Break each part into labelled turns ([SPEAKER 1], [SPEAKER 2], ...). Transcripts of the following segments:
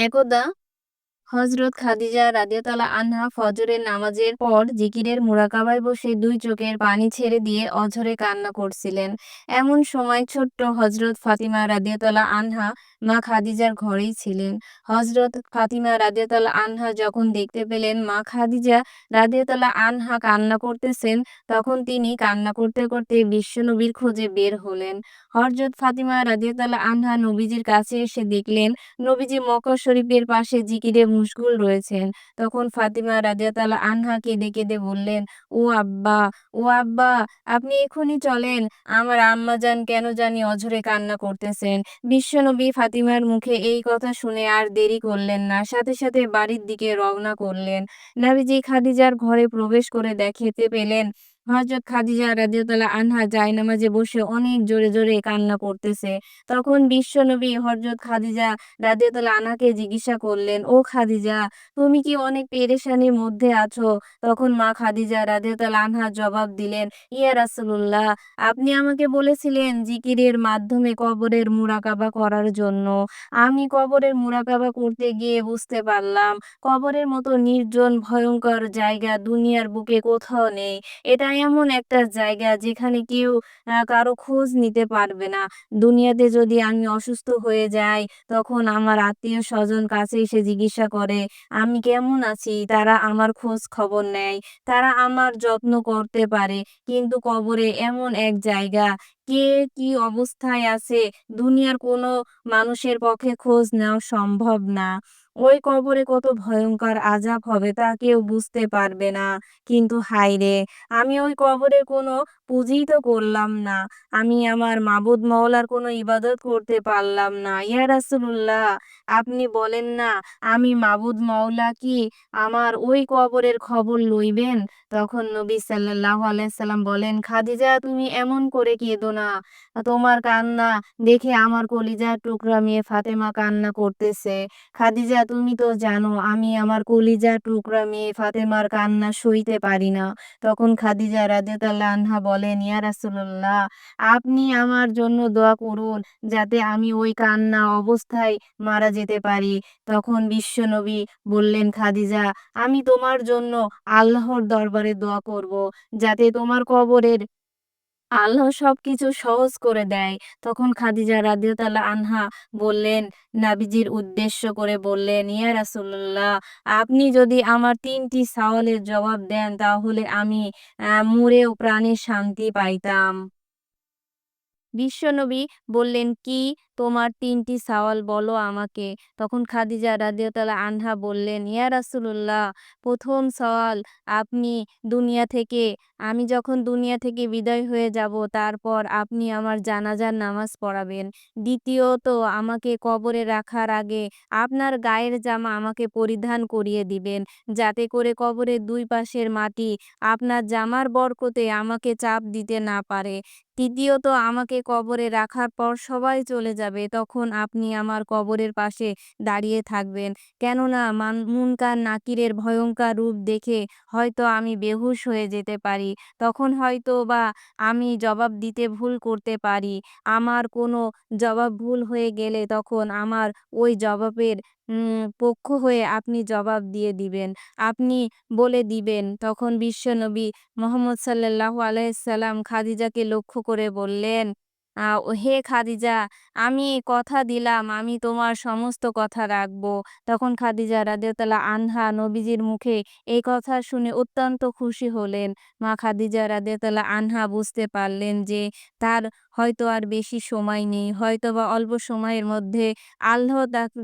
[SPEAKER 1] একদা হযরত খাদিজা রাদিয়াল্লাহু আনহা ফজরের নামাজের পর জিকিরের মুরাকাবায় বসে দুই চোখের পানি ছেড়ে দিয়ে অঝরে কান্না করছিলেন। এমন সময় ছোট্ট হজরত ফাতিমা রাদিয়াল্লাহু আনহা মা খাদিজার ঘরেই ছিলেন। হজরত ফাতিমা রাদিয়াল্লাহু আনহা যখন দেখতে পেলেন মা খাদিজা রাদিয়াল্লাহু আনহা কান্না করতেছেন, তখন তিনি কান্না করতে করতে বিশ্বনবীর খোঁজে বের হলেন। হজরত ফাতিমা রাদিয়াল্লাহু আনহা নবীজির কাছে এসে দেখলেন নবীজি মক্কা শরীফের পাশে জিকিরে মশগুল রয়েছেন। তখন ফাতিমা রাদিয়াল্লাহু আনহা কেঁদে কেঁদে বললেন, ও আব্বা, ও আব্বা আপনি এখনই চলেন। আমার আম্মাজান কেন জানি অঝরে কান্না করতেছেন। বিশ্বনবী ফাতিমার মুখে এই কথা শুনে আর দেরি করলেন না। সাথে সাথে বাড়ির দিকে রওনা করলেন। নবীজি খাদিজার ঘরে প্রবেশ করে দেখতে পেলেন হযরত খাদিজা রাদিয়াল্লাহু আনহা জায়নামাজে বসে অনেক জোরে জোরে কান্না করতেছে। তখন বিশ্বনবী হযরত খাদিজা রাদিয়াল্লাহু আনহাকে জিজ্ঞাসা করলেন, ও খাদিজা তুমি কি অনেক পেরেশানির মধ্যে আছো? তখন মা খাদিজা রাদিয়াল্লাহু আনহা জবাব দিলেন, ইয়া রাসূলুল্লাহ আপনি আমাকে বলেছিলেন জিকিরের মাধ্যমে কবরের মুরাকাবা করার জন্য। আমি কবরের মুরাকাবা করতে গিয়ে বুঝতে পারলাম কবরের মতো নির্জন ভয়ঙ্কর জায়গা দুনিয়ার বুকে কোথাও নেই। এটা এমন একটা জায়গা যেখানে কেউ কারও খোঁজ নিতে পারবে না। দুনিয়াতে যদি আমি অসুস্থ হয়ে যাই, তখন আমার আত্মীয়-স্বজন কাছে এসে জিজ্ঞাসা করে আমি কেমন আছি। তারা আমার খোঁজ খবর নেয়। তারা আমার যত্ন করতে পারে। কিন্তু কবরে এমন এক জায়গা, কে কি অবস্থায় আছে দুনিয়ার কোনো মানুষের পক্ষে খোঁজ নেওয়া সম্ভব না। ওই কবরে কত ভয়ঙ্কর আজাব হবে তা কেউ বুঝতে পারবে না। কিন্তু হায়রে! আমি ওই কবরের কোনো পুঁজিই তো করলাম না। আমি আমার মাবুদ মওলার কোনো ইবাদত করতে পারলাম না। ইয়া রাসূলুল্লাহ আপনি বলেন না আমি মাবুদ মওলা কি আমার ওই কবরের খবর লইবেন? তখন নবী সাল্লাল্লাহু আলাইহি সাল্লাম বলেন, খাদিজা তুমি এমন করে কেঁদো না। তোমার কান্না দেখে আমার কলিজার টুকরা মেয়ে ফাতেমা কান্না করতেছে। খাদিজা তুমি তো জানো আমি আমার কলিজার টুকরা মেয়ে ফাতেমার কান্না সইতে পারি না। তখন খাদিজা রাদিয়াল্লাহু আনহা বলেন, ইয়া রাসুল্লাহ আপনি আমার জন্য দোয়া করুন যাতে আমি ওই কান্না অবস্থায় মারা যেতে পারি। তখন বিশ্বনবী বললেন, খাদিজা আমি তোমার জন্য আল্লাহর দরবারে দোয়া করব যাতে তোমার কবরের আল্লাহ সবকিছু সহজ করে দেয়। তখন খাদিজা রাদিয়াল্লাহু আনহা বললেন, নাবিজির উদ্দেশ্য করে বললেন, ইয়া রাসুল্লাহ আপনি যদি আমার তিনটি সাওয়ালের জবাব দেন তাহলে আমি মরেও প্রাণে শান্তি পাইতাম। বিশ্বনবী বললেন, কি তোমার তিনটি সওয়াল বলো আমাকে। তখন খাদিজা রাদিয়াল্লাহু আনহা বললেন, ইয়া রাসূলুল্লাহ প্রথম সওয়াল আপনি দুনিয়া থেকে আমি যখন দুনিয়া থেকে বিদায় হয়ে যাব তারপর আপনি আমার জানাজার নামাজ পড়াবেন। দ্বিতীয়ত আমাকে কবরে রাখার আগে আপনার গায়ের জামা আমাকে পরিধান করিয়ে দিবেন যাতে করে কবরের দুই পাশের মাটি আপনার জামার বরকতে আমাকে চাপ দিতে না পারে। তৃতীয়ত আমাকে কবরে রাখার পর সবাই চলে যাবে তখন আপনি আমার কবরের পাশে দাঁড়িয়ে থাকবেন। কেননা মান মুনকার নাকিরের ভয়ঙ্কর রূপ দেখে হয়তো আমি বেহুশ হয়ে যেতে পারি। তখন হয়তো বা আমি জবাব দিতে ভুল করতে পারি। আমার কোনো জবাব ভুল হয়ে গেলে তখন আমার ওই জবাবের পক্ষ হয়ে আপনি জবাব দিয়ে দিবেন। আপনি বলে দিবেন। তখন বিশ্বনবী মুহাম্মদ সাল্লাল্লাহু আলাইহি সাল্লাম খাদিজাকে লক্ষ্য করে বললেন, হে খাদিজা আমি কথা দিলাম আমি তোমার সমস্ত কথা রাখব। তখন খাদিজা রাদিয়াল্লাহু আনহা নবীজির মুখে এই কথা শুনে অত্যন্ত খুশি হলেন। মা খাদিজা রাদিয়াল্লাহু আনহা বুঝতে পারলেন যে তার হয়তো আর বেশি সময় নেই। হয়তো বা অল্প সময়ের মধ্যে আল্লাহ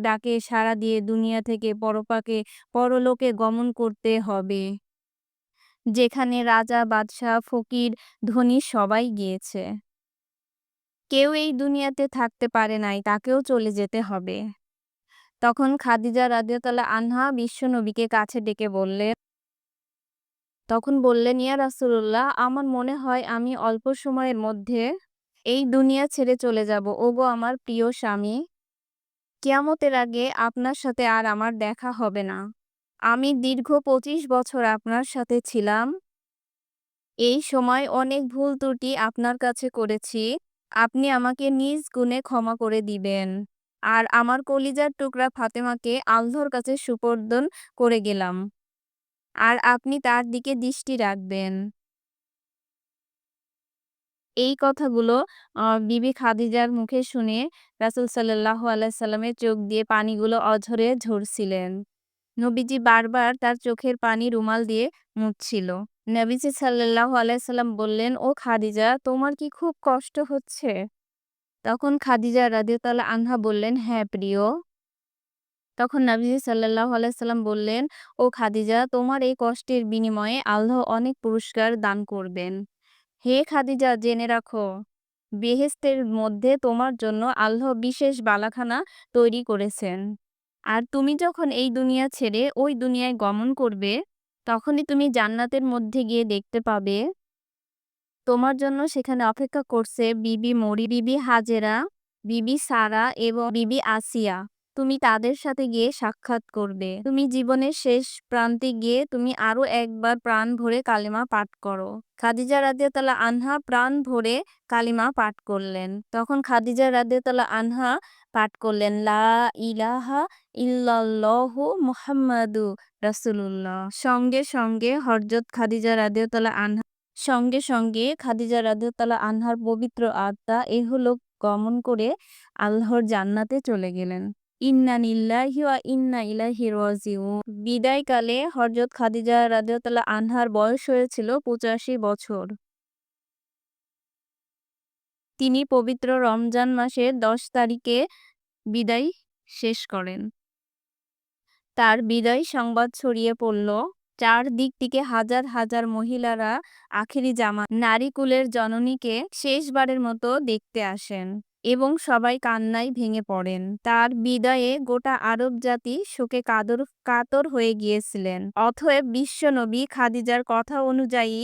[SPEAKER 1] ডাক সাড়া দিয়ে দুনিয়া থেকে পরপাকে পরলোকে গমন করতে হবে। যেখানে রাজা, বাদশাহ ফকির, ধনী সবাই গিয়েছে। কেউ এই দুনিয়াতে থাকতে পারে নাই তাকেও চলে যেতে হবে। তখন খাদিজা রাদিয়াল্লাহু আনহা বিশ্বনবীকে কাছে ডেকে বললেন তখন বললেন, ইয়া রাসূলুল্লাহ আমার মনে হয় আমি অল্প সময়ের মধ্যে এই দুনিয়া ছেড়ে চলে যাব। ওগো আমার প্রিয় স্বামী! কিয়ামতের আগে আপনার সাথে আর আমার দেখা হবে না। আমি দীর্ঘ ২৫ বছর আপনার সাথে ছিলাম। এই সময় অনেক ভুল ত্রুটি আপনার কাছে করেছি। আপনি আমাকে নিজ গুণে ক্ষমা করে দিবেন। আর আমার কলিজার টুকরা ফাতেমাকে আল্লাহর কাছে সুপর্দন করে গেলাম আর আপনি তার দিকে দৃষ্টি রাখবেন এই কথাগুলো বিবি খাদিজার মুখে শুনে রাসুল আলাইহি সাল্লামের চোখ দিয়ে পানিগুলো অঝরে ঝরছিলেন। নবীজি বারবার তার চোখের পানি রুমাল দিয়ে মুছছিল। নবীজি সাল্লাল্লাহু আলাইহি সাল্লাম বললেন, "ও খাদিজা তোমার কি খুব কষ্ট হচ্ছে?" তখন খাদিজা রাদিয়াল্লাহু আনহা বললেন, "হ্যাঁ প্রিয়।" তখন নবীজি সাল্লাল্লাহু আলাইহি সাল্লাম বললেন, "ও খাদিজা তোমার এই কষ্টের বিনিময়ে আল্লাহ অনেক পুরস্কার দান করবেন। হে খাদিজা জেনে রাখো, বেহেশতের মধ্যে তোমার জন্য আল্লাহ বিশেষ বালাখানা তৈরি করেছেন। আর তুমি যখন এই দুনিয়া ছেড়ে ওই দুনিয়ায় গমন করবে, তখনই তুমি জান্নাতের মধ্যে গিয়ে দেখতে পাবে তোমার জন্য সেখানে অপেক্ষা করছে বিবি মরি, বিবি হাজেরা, বিবি সারা এবং বিবি আসিয়া। তুমি তাদের সাথে গিয়ে সাক্ষাৎ করবে। তুমি জীবনের শেষ প্রান্তে গিয়ে তুমি আরও একবার প্রাণ ভরে কালিমা পাঠ করো। খাদিজা রাদিয়াল্লাহু আনহা প্রাণ ভরে কালিমা পাঠ করলেন। তখন খাদিজা রাদিয়াল্লাহু আনহা পাঠ করলেন, লা ইলাহা ইল্লাল্লাহ মুহাম্মাদুর রাসূলুল্লাহ। সঙ্গে সঙ্গে হযরত খাদিজা রাদিয়াল্লাহু আনহা, সঙ্গে সঙ্গে খাদিজা রাদিয়াল্লাহু আনহার পবিত্র আত্মা ইহলোক গমন করে আল্লাহর জান্নাতে চলে গেলেন। ইন্না লিল্লাহি ওয়া ইন্না ইলাইহি রাজিউন বিদায়কালে হযরত খাদিজা রাদিয়াল্লাহু আনহার বয়স হয়েছিল ৮৫ বছর। তিনি পবিত্র রমজান মাসের ১০ তারিখে বিদায় শেষ করেন। তার বিদায় সংবাদ ছড়িয়ে পড়ল। চারদিক থেকে হাজার হাজার মহিলারা আখেরি জামাত নারীকুলের জননীকে শেষবারের মতো দেখতে আসেন এবং সবাই কান্নায় ভেঙে পড়েন। তার বিদায়ে গোটা আরব জাতি শোকে কাদর, কাতর হয়ে গিয়েছিলেন। অতএব বিশ্বনবী খাদিজার কথা অনুযায়ী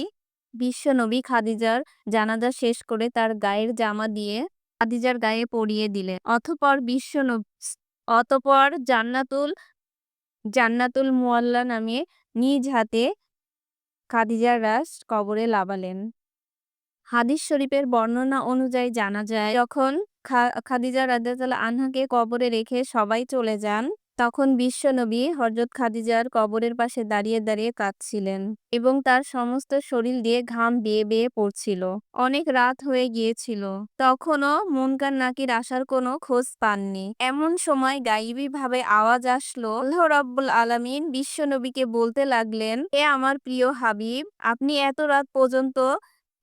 [SPEAKER 1] বিশ্বনবী খাদিজার জানাজা শেষ করে তার গায়ের জামা দিয়ে খাদিজার গায়ে পরিয়ে দিলেন। অতঃপর বিশ্বনবী অতপর জান্নাতুল জান্নাতুল মুআল্লা নামে নিজ হাতে খাদিজার রাস কবরে লাবালেন। হাদিস শরীফের বর্ণনা অনুযায়ী জানা যায়, যখন খাদিজা রাদিয়াল্লাহু আনহাকে কবরে রেখে সবাই চলে যান তখন বিশ্বনবী হযরত খাদিজার কবরের পাশে দাঁড়িয়ে দাঁড়িয়ে কাঁদছিলেন এবং তার সমস্ত শরীর দিয়ে ঘাম বেয়ে বেয়ে পড়ছিল। অনেক রাত হয়ে গিয়েছিল। তখনও মুনকার নাকির আসার কোনো খোঁজ পাননি। এমন সময় গাইবী ভাবে আওয়াজ আসলো আল্লাহ রাব্বুল আলামিন বিশ্বনবীকে বলতে লাগলেন, এ আমার প্রিয় হাবিব, আপনি এত রাত পর্যন্ত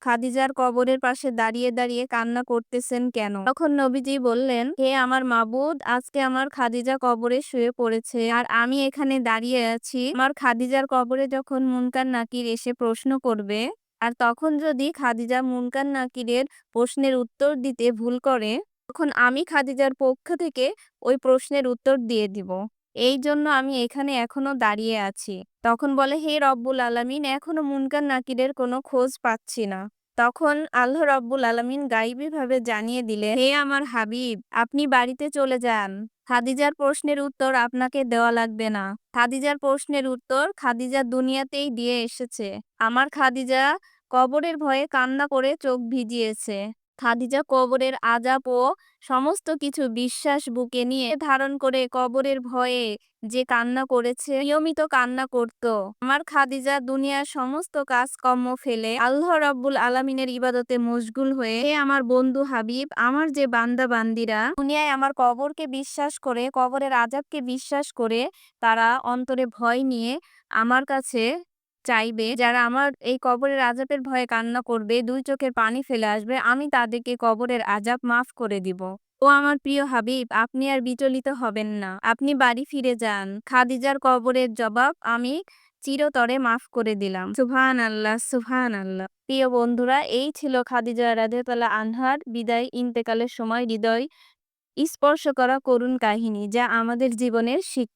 [SPEAKER 1] খাদিজার কবরের পাশে দাঁড়িয়ে দাঁড়িয়ে কান্না করতেছেন কেন? তখন নবীজি বললেন, হে আমার মাবুদ, আজকে আমার খাদিজা কবরে শুয়ে পড়েছে আর আমি এখানে দাঁড়িয়ে আছি। আমার খাদিজার কবরে যখন মুনকার নাকির এসে প্রশ্ন করবে আর তখন যদি খাদিজা মুনকার নাকিরের প্রশ্নের উত্তর দিতে ভুল করে তখন আমি খাদিজার পক্ষ থেকে ওই প্রশ্নের উত্তর দিয়ে দিব। এই জন্য আমি এখানে এখনও দাঁড়িয়ে আছি। তখন বলে, হে রব্বুল আলামিন, এখনও মুনকার নাকিরের কোনো খোঁজ পাচ্ছি না। তখন আল্লাহ রব্বুল আলামিন গাইবী ভাবে জানিয়ে দিলে, হে আমার হাবিব, আপনি বাড়িতে চলে যান খাদিজার প্রশ্নের উত্তর আপনাকে দেওয়া লাগবে না খাদিজার প্রশ্নের উত্তর খাদিজা দুনিয়াতেই দিয়ে এসেছে আমার খাদিজা কবরের ভয়ে কান্না করে চোখ ভিজিয়েছে খাদিজা কবরের আজাব ও সমস্ত কিছু বিশ্বাস বুকে নিয়ে ধারণ করে কবরের ভয়ে যে কান্না করেছে, নিয়মিত কান্না করত। আমার খাদিজা দুনিয়ার সমস্ত কাজকর্ম ফেলে আল্লাহ রাব্বুল আলামিনের ইবাদতে মশগুল হয়ে আমার বন্ধু হাবিব, আমার যে বান্দা বান্দিরা, দুনিয়ায় আমার কবরকে বিশ্বাস করে, কবরের আজাবকে বিশ্বাস করে, তারা অন্তরে ভয় নিয়ে আমার কাছে চাইবে, যারা আমার এই কবরের আজাবের ভয়ে কান্না করবে, দুই চোখের পানি ফেলে আসবে, আমি তাদেরকে কবরের আজাব মাফ করে দিব। ও আমার প্রিয় হাবিব, আপনি আর বিচলিত হবেন না। আপনি বাড়ি ফিরে যান। খাদিজার কবরের জবাব আমি চিরতরে মাফ করে দিলাম। সুবহান আল্লাহ সুবহান আল্লাহ প্রিয় বন্ধুরা, এই ছিল খাদিজা রাদিয়াল্লাহু আনহার বিদায় ইন্তেকালের সময় হৃদয় স্পর্শ করা করুণ কাহিনী, যা আমাদের জীবনের শিক্ষা।